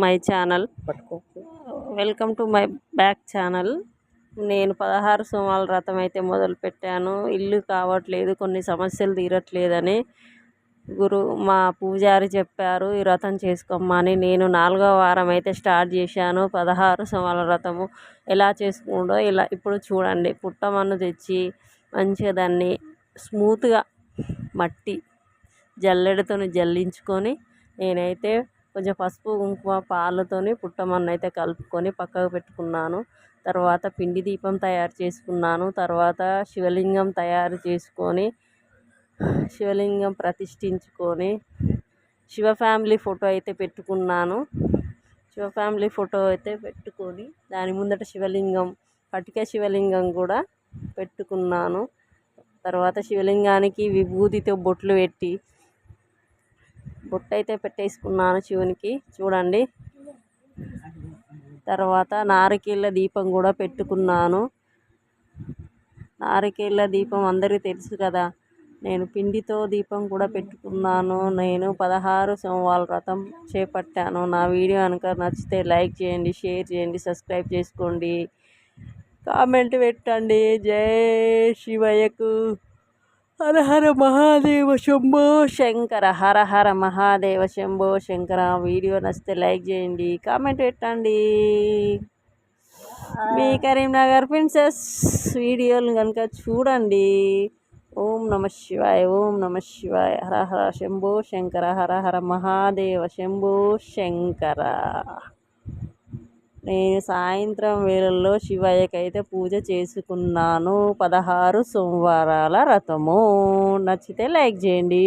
My channel. Welcome to my back channel. నేను పదహారు సోమాల వ్రతం అయితే మొదలు పెట్టాను. ఇల్లు కావట్లేదు కొన్ని సమస్యలు తీరట్లేదని గురు మా పూజారి చెప్పారు. ఈ వ్రతం చేసుకోమని నేను నాలుగో వారం అయితే స్టార్ట్ చేశాను. పదహారు సోమాల వ్రతము ఎలా చేసుకుండో ఇలా ఇప్పుడు చూడండి. పుట్టమన్ను తెచ్చి మంచిగా దాన్ని స్మూత్గా మట్టి జల్లెడతో జల్లించుకొని నేనైతే కొంచెం పసుపు కుంకుమ పాలతోని పుట్టమన్ను అయితే కలుపుకొని పక్కకు పెట్టుకున్నాను. తర్వాత పిండి దీపం తయారు చేసుకున్నాను. తర్వాత శివలింగం తయారు చేసుకొని శివలింగం ప్రతిష్ఠించుకొని శివ ఫ్యామిలీ ఫోటో అయితే పెట్టుకున్నాను. శివ ఫ్యామిలీ ఫోటో అయితే పెట్టుకొని దాని ముందట శివలింగం పటిక శివలింగం కూడా పెట్టుకున్నాను. తర్వాత శివలింగానికి విభూతితో బొట్లు పెట్టి బొట్టు అయితే పెట్టేసుకున్నాను శివునికి. చూడండి. తర్వాత నారికేళ్ళ దీపం కూడా పెట్టుకున్నాను. నారికేళ్ళ దీపం అందరికీ తెలుసు కదా. నేను పిండితో దీపం కూడా పెట్టుకున్నాను. నేను పదహారు సోమవార వ్రతం చేపట్టాను. నా వీడియో కనుక నచ్చితే లైక్ చేయండి షేర్ చేయండి సబ్స్క్రైబ్ చేసుకోండి. కామెంట్ పెట్టండి. జై శివయ్యకు. హర హర మహాదేవ శంభో. శంకర హర హర మహాదేవ శంభో. శంకర వీడియో నచ్చితే లైక్ చేయండి కామెంట్ పెట్టండి. మీ కరీంనగర్ ప్రిన్సెస్ వీడియోలు కనుక చూడండి. ఓం నమ శివాయ ఓం నమ శివాయ. హర హర శంభో శంకర హర హర మహాదేవ శంభో శంకర. నేను సాయంత్రం వేళల్లో శివయ్యకైతే పూజ చేసుకున్నాను. పదహారు సోమవారాల రథము. నచ్చితే లైక్ చేయండి.